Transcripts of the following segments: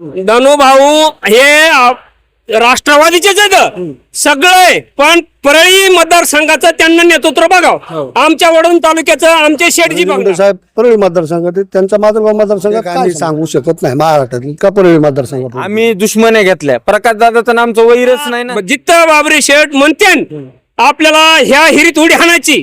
धनुभाऊ हे राष्ट्रवादीचेच आहेत. सगळे. पण परळी मतदारसंघाचं त्यांना नेतृत्व बघाव आमच्या वडून तालुक्याचं आमचे बघा. साहेब परळी मतदारसंघात. त्यांचा माधवगाव मतदारसंघात काय सांगू? शकत नाही महाराष्ट्रातील का परळी मतदारसंघात आम्ही दुश्मने घेतल्या. प्रकाश दादाचं नामचं वैरच नाही ना? जिथं बाबरी शेठ म्हणते आपल्याला ह्या हिरीत उडी हाणायची.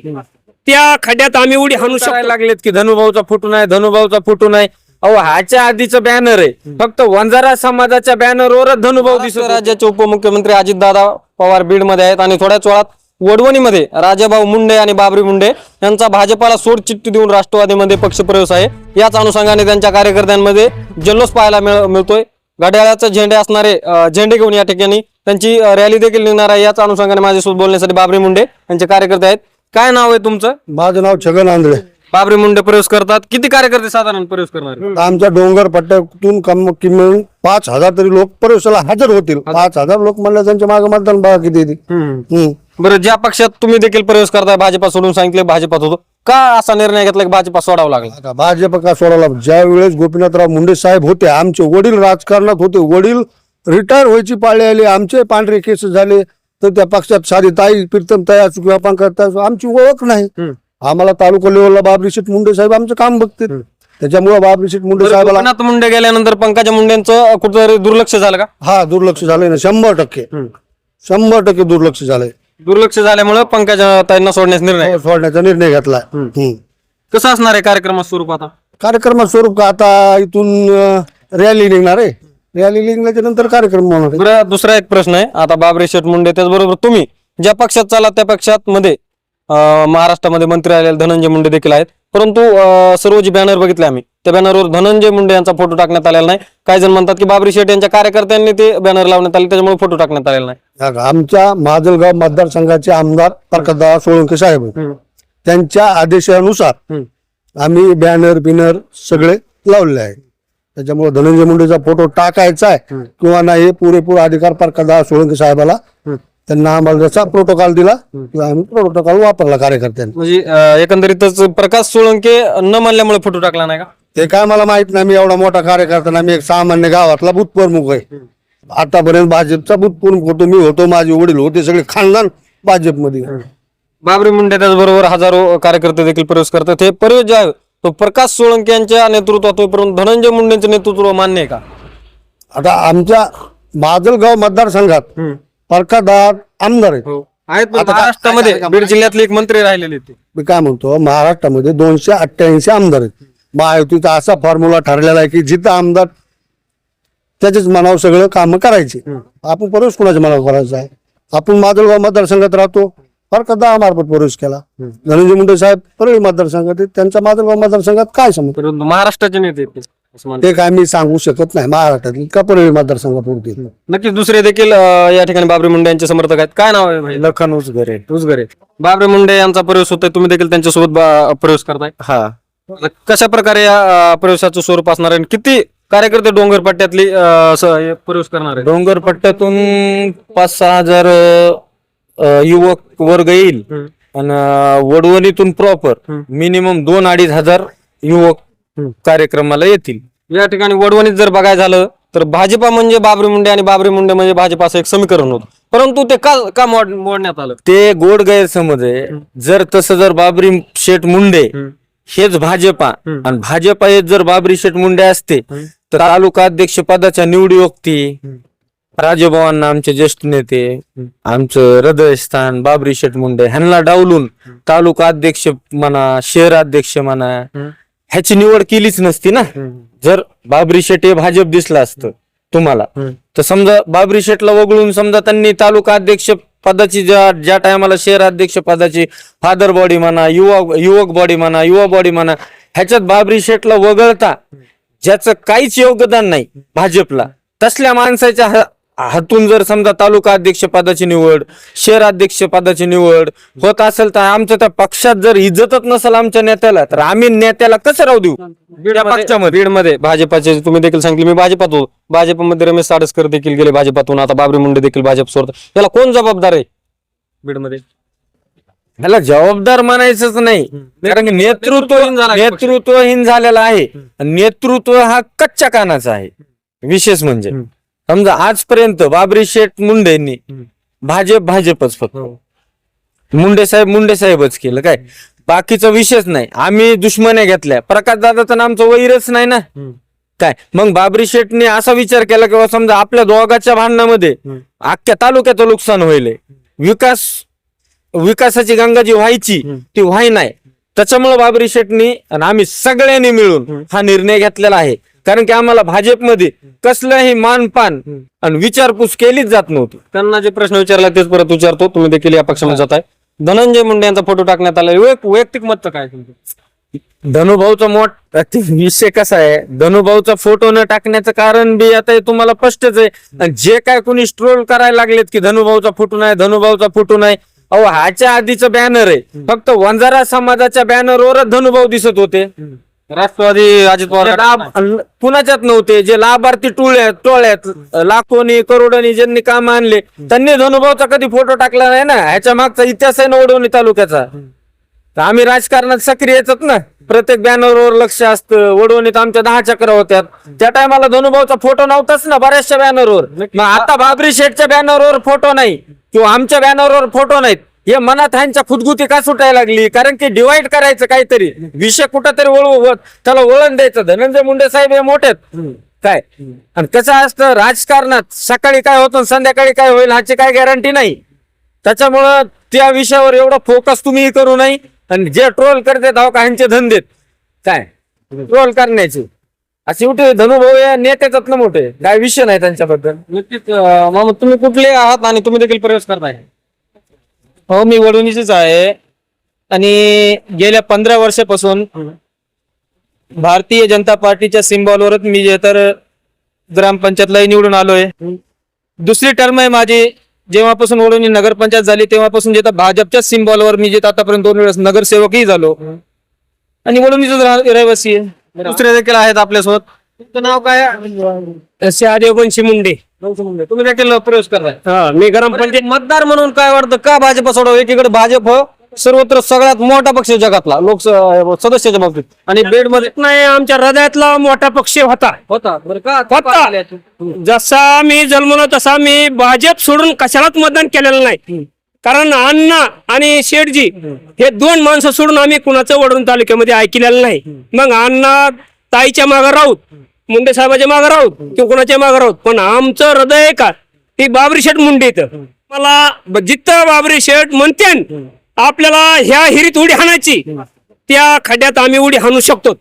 त्या खड्ड्यात आम्ही उडी हाणू शकतो. लागलेत की धनुभाऊचा फोटो नाही धनुभाऊचा फोटो नाही. अहो ह्याच्या आधीचं बॅनर आहे. फक्त वंजारा समाजाच्या बॅनरवरच धनुभाऊ दिसत होते. राज्याचे उपमुख्यमंत्री अजितदादा पवार बीडमध्ये आहेत आणि थोड्याच वेळात वडवणीमध्ये राजाभाऊ मुंडे आणि बाबरी मुंडे यांचा भाजपाला सोड चिठ्ठी देऊन राष्ट्रवादीमध्ये पक्षप्रवेश आहे. याच अनुषंगाने त्यांच्या कार्यकर्त्यांमध्ये जल्लोष पाहायला मिळ- मिळतोय. घड्याळाचे झेंडे असणारे अं, झेंडे घेऊन या ठिकाणी त्यांची अं, रॅली देखील निघणार आहे. याच अनुषंगाने माझ्यासोबत बोलण्यासाठी बाबरी मुंडे यांचे कार्यकर्ते आहेत. काय नाव आहे तुमचं? माझं नाव छगन आंधळे. बाबरी मुंडे प्रवेश करतात. किती कार्यकर्ते साधारण प्रवेश करणार? आमच्या डोंगर पट्ट्यातून कम किमान पाच हजार तरी लोक प्रवेशाला हजर होतील. पाच हजार लोक म्हणलं त्यांच्या मागे मतदान बघा किती येते हम्म. बरं ज्या पक्षात तुम्ही देखील प्रवेश करताय भाजपा सोडून सांगितले भाजपात होतो का असा निर्णय घेतला की भाजपा सोडावा लागला? आता भाजप का सोडायला ज्या वेळेस गोपीनाथराव मुंडे साहेब होते आमचे वडील राजकारणात होते वडील रिटायर व्हायची पाळी आली आमचे पांढरे केस झाले तर त्या पक्षात साधी ताई प्रीतम तया किंवा पंकज आमची ओळख नाही. आम्हाला तालुका लेवलला बाबरी शेठ मुंडे साहेब आमचं काम बघते त्याच्यामुळे बाबरी शेठ मुंडे साहेबाला गोपीनाथ मुंडे गेल्यानंतर पंकजा मुंडेंचं कुठेतरी दुर्लक्ष झालं का? हा दुर्लक्ष झालंय ना शंभर टक्के. शंभर टक्के दुर्लक्ष झालंय. दुर्लक्ष झाल्यामुळे पंकजा ताईंना सोडण्याचा निर्णय. सोडण्याचा निर्णय घेतलाय. हम्म. कसं असणार आहे कार्यक्रमाचं स्वरूप आता? कार्यक्रमात स्वरूप का आता इथून रॅली निघणार आहे. रॅली निघण्याच्या नंतर कार्यक्रम होणार आहे. बरं दुसरा एक प्रश्न आहे. आता बाबरी शेठ मुंडे त्याचबरोबर तुम्ही ज्या पक्षात चाला त्या पक्षात मध्ये महाराष्ट्रामध्ये मंत्री आलेले धनंजय मुंडे देखील आहेत. परंतु सर्व जे बॅनर बघितले आम्ही त्या बॅनरवर धनंजय मुंडे यांचा फोटो टाकण्यात आलेला नाही. काही जण म्हणतात की बाबरी शेठ यांच्या कार्यकर्त्यांनी ते बॅनर लावण्यात आले त्याच्यामुळे फोटो टाकण्यात आलेला नाही. आमच्या माजलगाव मतदारसंघाचे आमदार प्रकाशदादा सोळंके साहेब. त्यांच्या आदेशानुसार आम्ही बॅनर बिनर सगळे लावलेले आहे. त्याच्यामुळे धनंजय मुंडेचा फोटो टाकायचा आहे किंवा नाही पुरेपूर अधिकार प्रकाशदादा सोळंके साहेबाला त्यांना आम्हाला जसा प्रोटोकॉल दिला किंवा आम्ही प्रोटोकॉल वापरला कार्यकर्त्यांनी. म्हणजे अं, एकंदरीतच प्रकाश सोळंके न मानल्यामुळे फोटो टाकला नाही का? ते काय मला माहीत नाही मी एवढा मोठा कार्यकर्ता नाही मी एक सामान्य गावातला बूथ प्रमुख आहे. आतापर्यंत भाजपचा बूथ प्रमुख होतो मी होतो माझे वडील होते सगळे खानदान भाजपमध्ये. बाबरी मुंडे त्याचबरोबर हजारो कार्यकर्ते देखील प्रवेश करतात. हे प्रवेश जे आहे तो प्रकाश सोळंके यांच्या नेतृत्वात होईपर्यंत धनंजय मुंडेंचं नेतृत्व मान्य आहे का? आता आमच्या माजलगाव मतदारसंघात परकादार आमदार आहेत. आहेत पण आता काय- महाराष्ट्रामध्ये बीड जिल्ह्यातले एक मंत्री राहिलेले ते. मी काय म्हणतो महाराष्ट्रामध्ये दोनशे अठ्ठ्याऐंशी आमदार आहेत. महायुतीचा असा फॉर्म्युला ठरलेला आहे की जिथं आमदार त्याच्याच मनावर सगळं काम करायचे. आपण प्रवेश कोणाच्या मनावर करायचा आहे? आपण माजलगाव मतदारसंघात राहतो. फरकदा मार्फत प्रवेश केला. धनंजय मुंडे साहेब परळी मतदारसंघात आहेत. त्यांचा माजलगाव मतदारसंघात काय समज परंतु महाराष्ट्राचे नेते आहेत ते. ते काय मी सांगू शकत नाही. महाराष्ट्रातील का परळी नक्कीच दुसरे देखील अं, या ठिकाणी बाबरी मुंडे यांचे समर्थक आहेत. काय नाव आहे भाई? लखन उचगरे उजगरे बाबरे मुंडे यांचा प्रवेश होतोय. तुम्ही देखील त्यांच्यासोबत बा- प्रवेश करताय. हा. कशा प्रकारे या अं, प्रवेशाचं स्वरूप असणार आहे? आणि किती कार्यकर्ते डोंगर पट्ट्यातली अं, स- हे प्रवेश करणार आहेत? डोंगर पट्ट्यातून पाच सहा हजार अ, युवक वर्ग येईल. आणि वडवणीतून प्रॉपर मिनिमम दोन अडीच हजार युवक कार्यक्रमाला येतील. या ठिकाणी वडवणीत जर बघायला झालं तर भाजपा म्हणजे बाबरी मुंडे आणि बाबरी मुंडे म्हणजे भाजपा असं एक समीकरण होतं. परंतु ते का का मोड मोडण्यात आलं? ते गोड गैरसमज आहे. जर तसं जर बाबरी शेठ मुंडे हेच भाजपा आणि भाजपा हेच जर बाबरी शेठ मुंडे असते तर तालुका अध्यक्ष पदाच्या निवडीयोक्ती राजभवांना आमचे ज्येष्ठ नेते आमचं हृदयस्थान बाबरी शेठ मुंडे ह्यांना डावलून तालुका अध्यक्ष म्हणा शहर अध्यक्ष म्हणा ह्याची निवड केलीच नसती ना. जर बाबरी शेठ हे भाजप दिसलं असतं तुम्हाला तर समजा बाबरी शेठला वगळून समजा त्यांनी तालुका अध्यक्ष पदाची ज्या ज्या टायमाला शहर अध्यक्ष पदाची फादर बॉडी म्हणा युवा युवक बॉडी म्हणा युवा बॉडी म्हणा ह्याच्यात बाबरी शेठला वगळता ज्याचं काहीच योगदान नाही भाजपला तसल्या माणसाच्या हातून जर समजा तालुका अध्यक्ष पदाची निवड शहर अध्यक्ष पदाची निवड होत असेल तर आमच्या त्या पक्षात जर इज्जतच नसेल आमच्या नेत्याला तर आम्ही नेत्याला कसं राहू देऊ? त्या पक्षामध्ये. बीडमध्ये भाजपाचे तुम्ही देखील सांगितले मी भाजपात होतो. भाजपमध्ये रमेश साडसकर देखील गेले भाजपातून आता बाबरी मुंडे देखील भाजप सोडतात. याला कोण जबाबदार आहे? बीडमध्ये. ह्याला जबाबदार म्हणायचंच नाही. कारण की नेतृत्व. नेतृत्वहीन झालेला आहे. नेतृत्व हा कच्च्या कानाचा आहे. विशेष म्हणजे. समजा आजपर्यंत बाबरी शेठ मुंडेंनी भाजप भाजपच फक्त. मुंडे साहेब मुंडे साहेबच केलं काय? बाकीचा विषयच नाही. आम्ही दुश्मन्या घेतल्या. प्रकाश दादाचं नामचं वैरच नाही ना? काय? मग बाबरी शेठने असा विचार केला किंवा समजा आपल्या दोघाच्या भांडणामध्ये अख्ख्या तालुक्याचं नुकसान होईल विकास विकासाची गंगा जी व्हायची ती व्हाय नाही. त्याच्यामुळे बाबरी शेठनी आणि आम्ही सगळ्यांनी मिळून हा निर्णय घेतलेला आहे. कारण की आम्हाला भाजपमध्ये कसलंही मानपान आणि विचारपूस केलीच जात नव्हती. त्यांना जे प्रश्न विचारला तेच परत विचारतो. तुम्ही देखील या पक्षामध्ये जाताय धनंजय मुंडे यांचा फोटो टाकण्यात आला. वैयक- वैयक्तिक मत काय तुमचं? धनुभाऊचा मोठ विषय कसा आहे? धनुभाऊचा फोटो न टाकण्याचं कारण बी आता तुम्हाला स्पष्टच आहे. आणि जे काय कोणी स्ट्रोल करायला लागलेत की धनुभाऊचा फोटो नाही धनुभाऊचा फोटो नाही अहो ह्याच्या आधीचं बॅनर आहे. फक्त वंजारा समाजाच्या बॅनरवरच धनुभाऊ दिसत होते. राष्ट्रवादी अजित पवार कुणाच्यात नव्हते जे लाभार्थी टोळ्यात टोळ्यात लाखोनी करोडोनी ज्यांनी काम आणले त्यांनी धनुभाऊचा कधी फोटो टाकला नाही ना? ह्याच्या मागचा इतिहास आहे ना वडवणी तालुक्याचा. तर आम्ही राजकारणात सक्रिय येतात ना? प्रत्येक बॅनरवर लक्ष असतं वडवणीत आमच्या दहा चक्र होत्यात. त्या टायमाला धनुभाऊचा फोटो नव्हताच ना बऱ्याचशा बॅनरवर आता बाबरी शेठच्या बॅनरवर फोटो नाही किंवा आमच्या बॅनरवर फोटो नाहीत. हे मनात ह्यांच्या खुदगुती का सुटायला लागली? कारण की डिवाइड करायचं काहीतरी. विषय कुठंतरी वळू त्याला वळण द्यायचं. धनंजय मुंडे साहेब हे मोठेत काय? आणि कसं असतं राजकारणात सकाळी काय होतं संध्याकाळी काय होईल ह्याची काय गॅरंटी नाही. त्याच्यामुळं त्या विषयावर एवढं फोकस तुम्ही करू नये. आणि जे ट्रोल करते धाव का ह्यांचे धंदेत काय? ट्रोल करण्याचे. असे उठे धनुभाऊ या नेतेच ना मोठे. काय विषय नाही त्यांच्याबद्दल. नक्कीच मामा तुम्ही कुठले आहात आणि तुम्ही देखील प्रवेश करताय? हो मी वडवणीचीच आहे. आणि गेल्या पंधरा वर्षापासून भारतीय जनता पार्टीच्या सिम्बॉलवरच मी जे तर ग्रामपंचायतलाही निवडून आलोय. दुसरी टर्म आहे माझी जेव्हापासून वडवणी नगरपंचायत झाली तेव्हापासून जे भाजपच्या सिम्बॉलवर मी जे आतापर्यंत दोन वेळेस नगरसेवकही झालो. आणि वडवणीचाच रहिवासी आहे. दुसरे देखील आहेत आपल्यासोबत. तुमचं नाव काय? शहादेव बनशी मुंडे. तुम्ही देखील प्रवेश करताय. हा मी ग्रामपंचायत मतदार म्हणून काय वाटतं? का भाजप सोडव? एकीकडे भाजप हो सर्वत्र सगळ्यात मोठा पक्ष जगातला लोक सदस्याच्या बाबतीत. आणि बेडमध्ये नाही आमच्या हृदयातला मोठा पक्ष होता. होता. बरं का? होता. जसा मी जन्मलो तसा मी भाजप सोडून कशालाच मतदान केलेलं नाही. कारण अण्णा आणि शेठजी हे दोन माणसं सोडून आम्ही कुणाचं वडून तालुक्यामध्ये ऐकलेलं नाही. मग अण्णा ताईच्या मागे राहूत मुंडे साहेबाच्या मागे राहूत किंवा कुणाच्या मागे राहूत? पण आमचं हृदय का ती बाबरी शेठ मुंडे मला जिथं बाबरी शेठ म्हणते आपल्याला ह्या हिरीत उडी हाणायची त्या खड्ड्यात आम्ही उडी हाणू शकतो.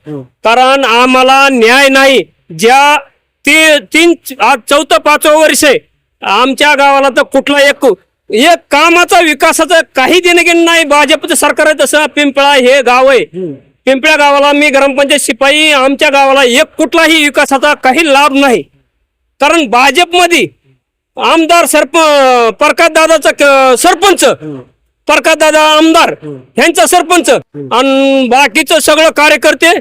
कारण आम्हाला न्याय नाही. ज्या ते तीन आज चौथं पाचवं वर्ष आहे. आमच्या गावाला तर कुठला एक एक कामाचा विकासाचं काही देणं घेणं नाही. भाजपचं सरकार आहे तसं पिंपळा हे गाव आहे. पिंपळ्या गावाला मी ग्रामपंचायत शिपाई आमच्या गावाला एक कुठलाही विकासाचा काही लाभ नाही. कारण भाजपमध्ये आमदार सरप प्रकाश दादाचा सरपंच प्रकाश दादा आमदार ह्यांचा सरपंच. आणि बाकीचं सगळं कार्यकर्ते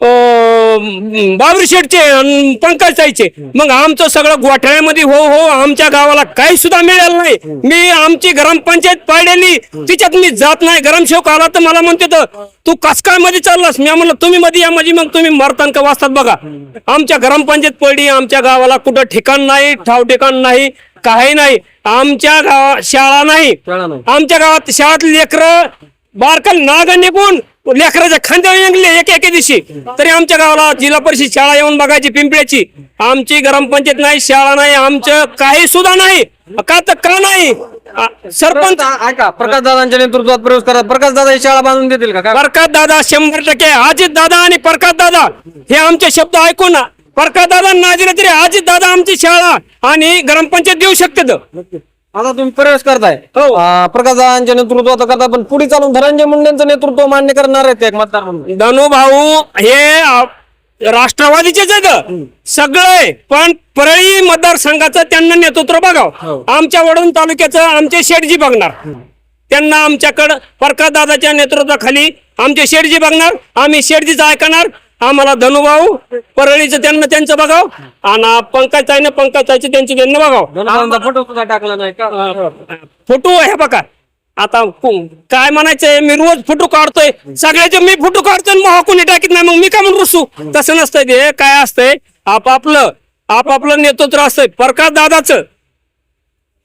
बाबरी शेठचे पंकज ताईचे. मग आमचं सगळं गोठ्यामध्ये हो हो आमच्या गावाला काही सुद्धा मिळालं नाही. मी आमची ग्रामपंचायत पाडलेली. तिच्यात मी जात नाही. ग्रामसेवक आला तर मला म्हणते तर तू कस काय मध्ये चाललास? मी म्हणलं तुम्ही मध्ये या माझी मग तुम्ही मरतान का वाचतात बघा. आमच्या ग्रामपंचायत पडली. आमच्या गावाला कुठं ठिकाण नाही ठाव ठिकाण नाही काही नाही. आमच्या गावा शाळा नाही. आमच्या गावात शाळातली लेकरं बारकाल नाग निघून लेकराच्या खांद्यावर येंगले एक एके दिवशी. तरी आमच्या गावाला जिल्हा परिषद शाळा येऊन बघायची पिंपळ्याची. आमची ग्रामपंचायत नाही शाळा नाही आमचं काही सुद्धा नाही. का तर का नाही? सरपंच ऐका प्रकाश दादांच्या नेतृत्वात प्रवेश करा. प्रकाश दादा ही शाळा बांधून देतील का? प्रकाश दादा शंभर टक्के अजित दादा आणि प्रकाश दादा हे आमचे शब्द ऐकून प्रकाश दादा ना दिले तरी अजित दादा आमची शाळा आणि ग्रामपंचायत देऊ शकते आता तुम्ही प्रवेश करताय. हो. अं, प्रकाश दादांच्या नेतृत्वात करता पण पुढे चालून धनंजय मुंडेंचं नेतृत्व मान्य करणार आहेत एक मतदार म्हणून. धनु भाऊ हे राष्ट्रवादीचेच आहेत. सगळे पण परळी मतदारसंघाचं त्यांना नेतृत्व बघाव. आमच्या वडून तालुक्याचं आमचे शेठजी बघणार. त्यांना आमच्याकडं प्रकाश दादाच्या नेतृत्वाखाली आमचे शेठजी बघणार. आम्ही शेठजीचं ऐकणार. आम्हाला धनुभाऊ परळीचं त्यांना त्यांचं बघाव आणि पंकजाईनं पंकजाईचं त्यांचं त्यांना बघाव. फोटो सुद्धा टाकला नाही का? फोटो आहे बघा. आता काय म्हणायचंय मी रोज फोटो काढतोय. सगळ्याचे मी फोटो काढतोय आणि मग कोणी टाकीत नाही. मग मी का म्हणून रुसू? तसं नसतंय ते काय असतंय? आपापलं आपापलं नेतृत्व असतंय. प्रकाश दादाचं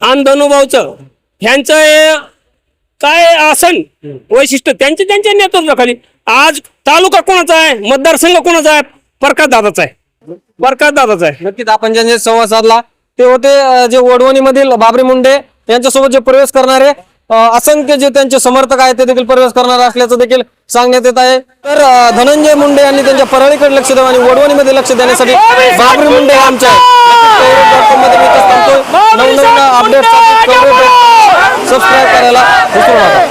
आणि धनुभाऊचं ह्यांचं काय आसन? वैशिष्ट्य त्यांच्या त्यांच्या नेतृत्वाखाली. आज तालुका कोणाचा आहे? मतदारसंघ कोणाचा आहे? प्रकाश दादाचा आहे. प्रकाश दादाचा आहे. नक्कीच आपण ज्यांचे संवाद साधला ते होते जे वडवणी मधील बाबरी मुंडे यांच्यासोबत जे प्रवेश करणारे असंख्य जे त्यांचे समर्थक आहेत ते देखील प्रवेश करणार असल्याचं देखील सांगण्यात येत आहे. तर धनंजय मुंडे यांनी त्यांच्या परळीकडे लक्ष द्यावं आणि वडवणीमध्ये लक्ष देण्यासाठी बाबरी मुंडे आमच्या आहे अपडेट सबस्क्राईब करायला विसरू नका.